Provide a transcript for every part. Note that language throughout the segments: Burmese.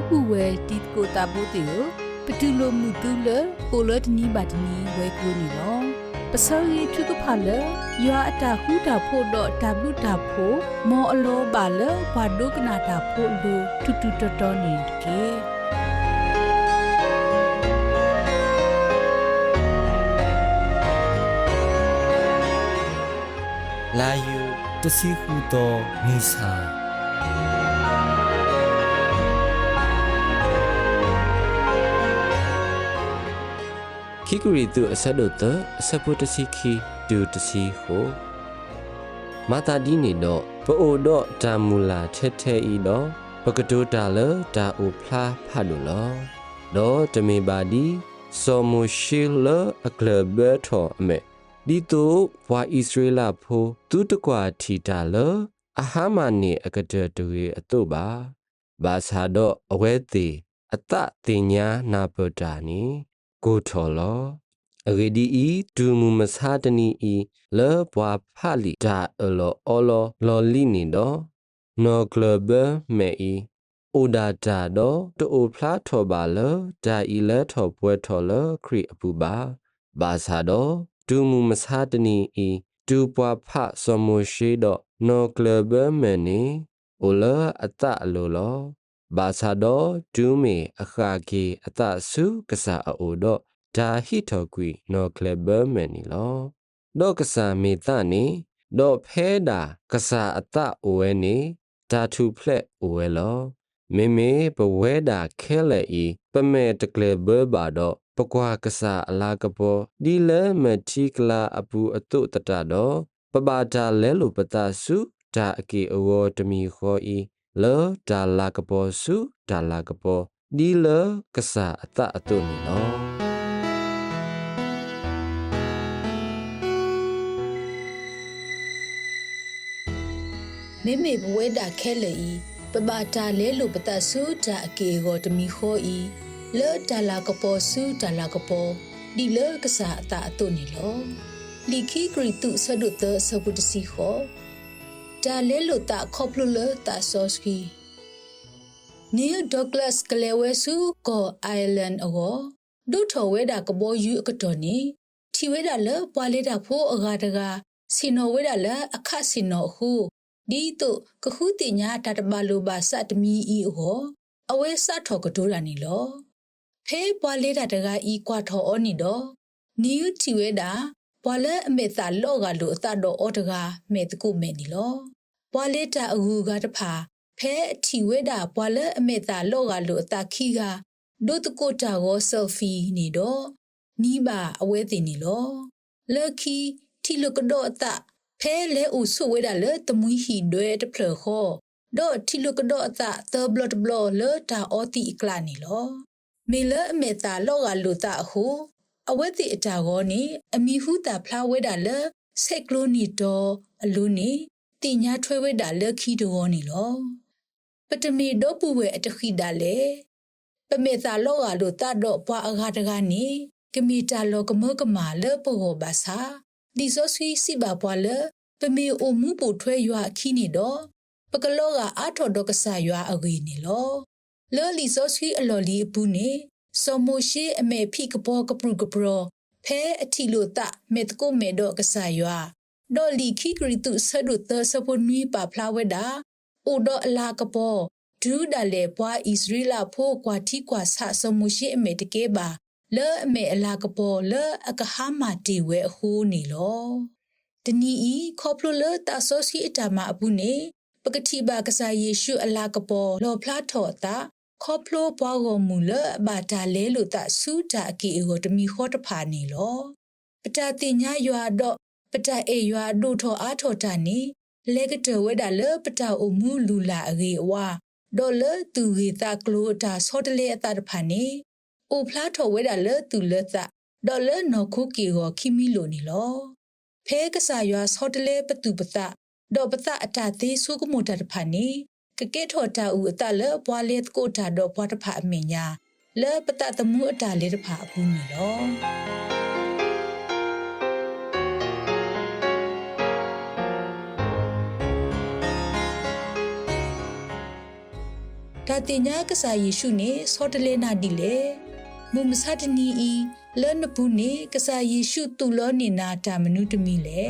တော့ဘူးဝဲတီကိုတာဘူးတီကိုပတူလိုမှုတူလကိုလတနီဘတ်နီဝဲကူနီလောပစောရီထုကဖလရွာအတာဟူတာဖို့တော့တဘလူတာဖို့မောအလောပါလဘာဒုကနာတာဖို့လူတူတူတော်တော်နေကေလာယူတစီဟုသောမိစာ ခိကရီတုအဆက်တို့တအဆက်ပုတစီခီတူတစီဟုမာတာဒီနေတော့ပအိုတော့ဒါမူလာထဲထဲဤတော့ပကတိုတာလဒါအိုဖလာဖတ်လို့လောတော့တမေပါဒီဆောမရှိလအကလဘထောအမေဒီတိုဝါဣသရေလဖိုသူတကွာထီတာလအဟာမနေအကတတူရဲ့အတုပါဘာသာတော့အဝဲသေးအတတင်ညာနာပတာနီ ကိုထော်လောအဂေဒီဤဒူမူမစာတနီဤလောဘွာဖာလီဒါအလောအလောလောလီနီတော့နော်ကလဘမေဤအိုဒါတာတော့တိုဖလားထော်ပါလဒါဤလဲထော်ပွဲထော်လခရီအပူပါဘာသာတော့ဒူမူမစာတနီဤဒူပွားဖဆမရှိတော့နော်ကလဘမေနီအိုလာအတအလိုလော ဘာသာတော့ဒူးမေအခါကေအတဆုကစားအိုတော့ဒါဟီထော်ကွီနော်ကလဘမန်နီလောတော့ကစားမေတနေတော့ဖဲတာကစားအတအိုဝဲနေဒါထူဖလက်အိုဝဲလောမေမေပဝဲတာခဲလေဤပမဲတကလေဘဘာတော့ပကွာကစားအလာကပေါ်ဒီလဲမတီကလာအပူအတုတတတော့ပပတာလဲလိုပတဆုဒါအကေအဝတမီခောဤ လောဒါလာကပေါ်စုဒါလာကပေါ်ဒီလကစားအတအတုနီလောမေမေဘဝဲတာခဲလေဤပပတာလဲလိုပတဆူတာအကေကိုတမီခောဤလောတလာကပေါ်ဆူတလာကပေါ်ဒီလောကစားအတာအတုနေလောလီခီဂရီတုဆဒုတဆပုတစီခော တာလဲလိုတာခေါပလူလတာဆောစကီနီဒေါဂလတ်ကလေဝဲစုကိုအိုင်လန်အောဒုထော်ဝဲတာကဘောယူအကတော်နီထီဝဲတာလပွာလေတာဖိုးအဂါတကစီနိုဝဲတာလအခစီနိုဟုဒီတုကခုတင်ညာတတဘလိုပါစတမီဤဟောအဝဲစထော်ကတိုးရနီလောဖေးပွာလေတာတကဤကွာထော်အောနီတော့နီယူတီဝဲတာ ပွာလဲအမေသာလော့ကလိုအတတော်အော်တကမဲတကုမဲနီလောပွာလေတာအကူကတဖာဖဲအထီဝဲတာပွာလဲအမေသာလော့ကလိုအတခီကဒုတကိုတာကိုဆယ်ဖီနေတော့နီးပါအဝဲတင်နီလောလက်ခီတီလကတော့အတဖဲလဲဦးဆွဝဲတာလေတမွီဟီဒွဲတဖလခောဒေါ်တီလကတော့အတသဘလတ်ဘလလေတာအော်တီကလာနီလောမေလအမေတာလော့ကလိုတာဟု အဝဲတိအတာကောနီအမီဟုတာဖလာဝဲတာလေဆက်ကလိုနီတော့အလူနီတင်ညာထွဲဝဲတာလက်ခီတော်နီလောပတမီတော့ပူဝဲအတခိတာလေပမေသာလောကလိုတတ်တော့ပွားအခါတကနေကမီတာလောကမကမာလေပိုဘာသာဒီဆိုဆွီစီဘာပွားလေပမေအိုမှုပိုထွဲရွာခီနေတော့ပကလောကအာထော်တော့ကဆာရွာအဂီနေလောလောလီဆိုဆွီအလော်လီအပူနေ စောမိုရှိအမေဖိကဘောကပရုကပရောဖဲအထီလိုတမေတကိုမေတော့ကဆာရွာဒေါ်လီခိကရီတုဆဒုတဆပွန်မီပါဖလာဝဲတာအိုဒေါ်အလာကပေါ်ဒူးဒါလေပွားဣသရေလဖိုးကွာတိကွာဆဆမှုရှိအမေတကေပါလဲအမေအလာကပေါ်လဲအကဟာမာတီဝဲအဟိုးနေလောတနီဤခေါပလိုလတာဆိုစီအတာမအပူနေပကတိပါကစားယေရှုအလာကပေါ်လောဖလားထော်တာ ခေါပလိုပွားကိုမူလဘာတာလဲလို့တဆူတာအကီကိုတမီခေါ်တဖာနေလောပတာတင်ညာရွာတော့ပတာအေရွာဒိုထော်အားထော်တာနေလေကတဝဲတာလပတာအမူလူလာအေဝါဒေါ်လသူဝေတာကလိုတာဆောတလေအတာတဖာနေအိုဖလားထော်ဝဲတာလသူလသဒေါ်လနော်ခုကီကိုခိမီလိုနေလောဖဲကစားရွာဆောတလေပတူပတဒေါ်ပတအတာသေးဆုကမိုတာတဖာနေ ကကဲထော်တာဦးအတလပွားလေကိုတာတော့ဘွားတဖာအမင်ညာလဲပတတမှုအတာလေးတဖာအပူးနေလောတဒါတင်ညာကစားယေရှုနေစောတလေနာဒီလေမုမဆတ်နီဤလဲနဘူးနေကစားယေရှုတူလောနေနာတာမနုတမီလေ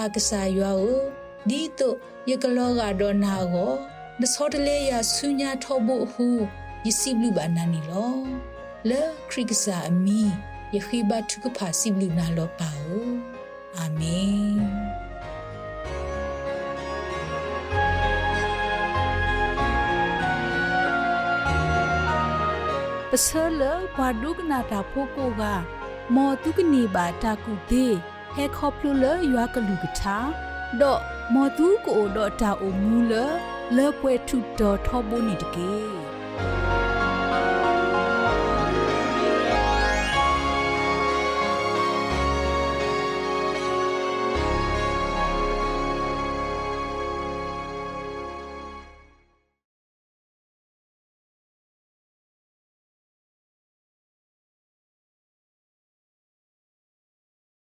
ပါကစားယောဒီတော့ယကလောကတော့နာကိုနစောတလေရဆုညာထောဖို့ဟုယစီဘလူဘာနာနီလောလဲခရိကစားအမီယခိဘတ်ထုကဖာစီဘလူနာလောပါအိုအာမင်ပစလဘဒုကနာတာဖိုကိုကမောတုကနေပါတာကုသေး ဟဲခေါပလူလရွာကလူကထာဒေါ်မောတုကိုဒေါ်တာအိုမူလလေပွဲထုတော်ထောဘိုနီတကေ